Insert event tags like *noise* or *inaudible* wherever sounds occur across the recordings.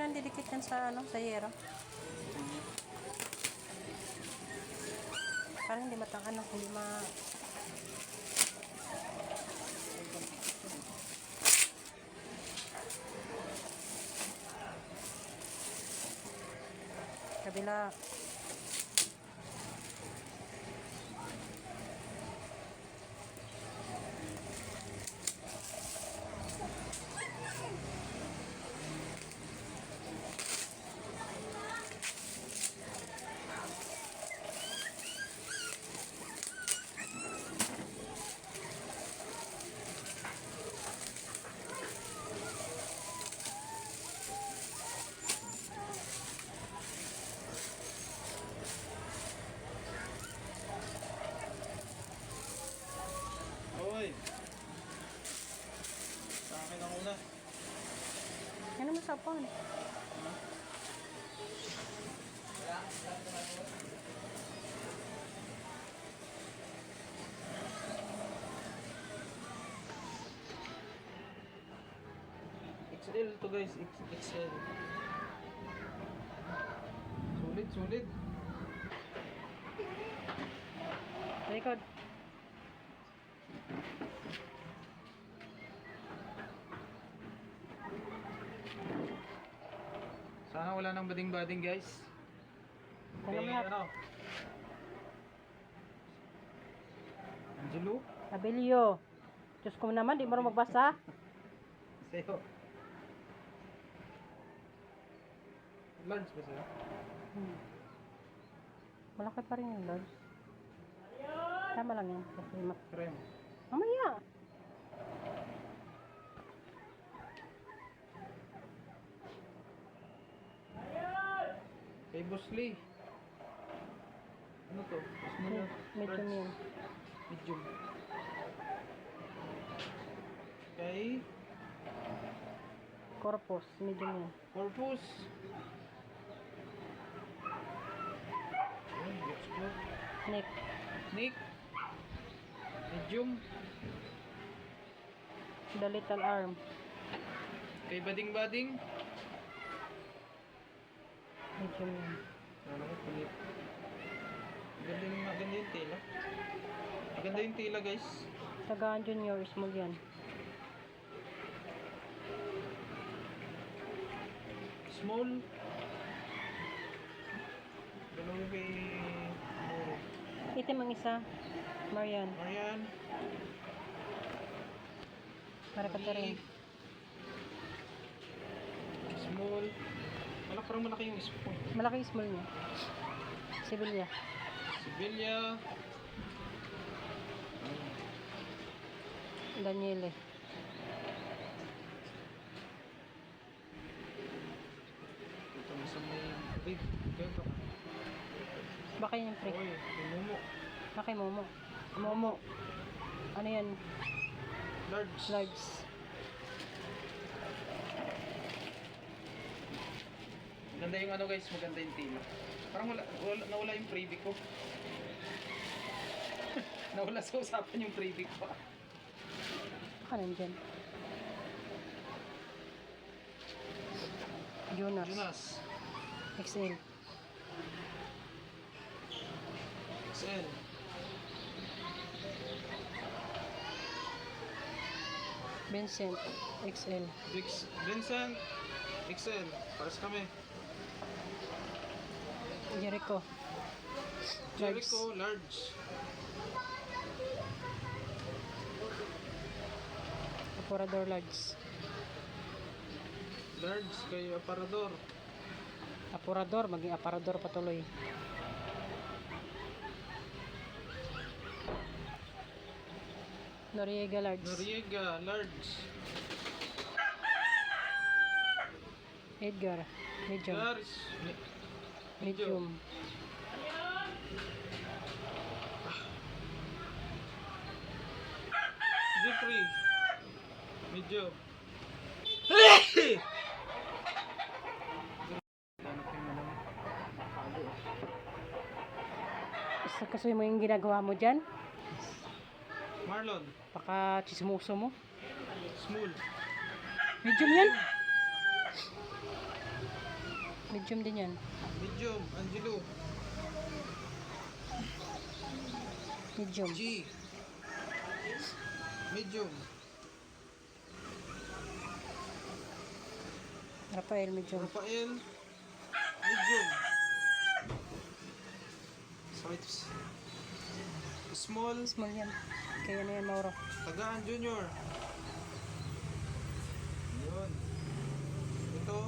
pinandidikit yan sa ano, sa yero. Parang hindi matang ano, hindi. Kabila. Hoy! Sa akin ang una. Phone. XL to guys, XL. Sulit, sulit. Record. Sana wala nang bading-bading guys. Mo Eh, lahat. ano? Angelo? Abilio. Diyos ko naman, di mo rin magbasa. *laughs* Sa'yo. Large ba sa'yo? Hmm. Malaki pa rin yung lods. Tama lang yan. Kasi ma- Krem. Mamaya. Lee. Ano to? Medyo Large. yun. Medium. Kay Corpus. Medyo yun. Corpus. Ayun, gets ko. Nick. Nick. Medium. The little arm. Kay Bading Bading. Medyo yun. Kulit. Ganda yung maganda yung tela. Maganda yung tela guys. Tagaan junior. Small yan. Small. Dalawa kay Moro. Itim ang isa. Marian. Ayan. Para ka rin. Small. Wala parang malaki yung spoon. Malaki yung small niya. Sibilya. Sibilya. Daniele. Ito nasa may big. Ba? Baka yung prick. Oy, pinumo. Baka yung momo. Momo. Ano yan? Large. Large. Ganda yung ano guys, maganda yung tela. Parang wala, wala nawala yung freebie ko. *laughs* nawala sa usapan yung freebie ko. Baka nandyan. Jonas. Jonas. XL. XL. Vincent. XL. Vix, Vincent. XL. Paras kami. Jericho. Jericho, large. Apurador large. Large kay Aparador. Apurador. Maging aparador patuloy. Noriega large. Noriega, large. Edgar. Medium. Medium. Jeffrey. Medyo. Isa kasi mo yung ginagawa mo dyan. Marlon. Baka chismoso mo. Small. Medium yan. Medium din yan. Medium, Angelo. Medium. G. Medium. Rafael, medium. Rafael. Medium. So it's small. Small yan. Kaya na yan, Mauro. Tagaan Junior. Yun. Ito,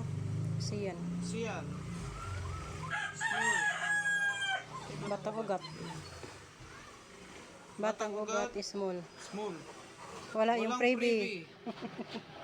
Siyan. Sian. Small. Batang ugat. Batang ugat. is small. Small. Wala yung Walang freebie. *laughs*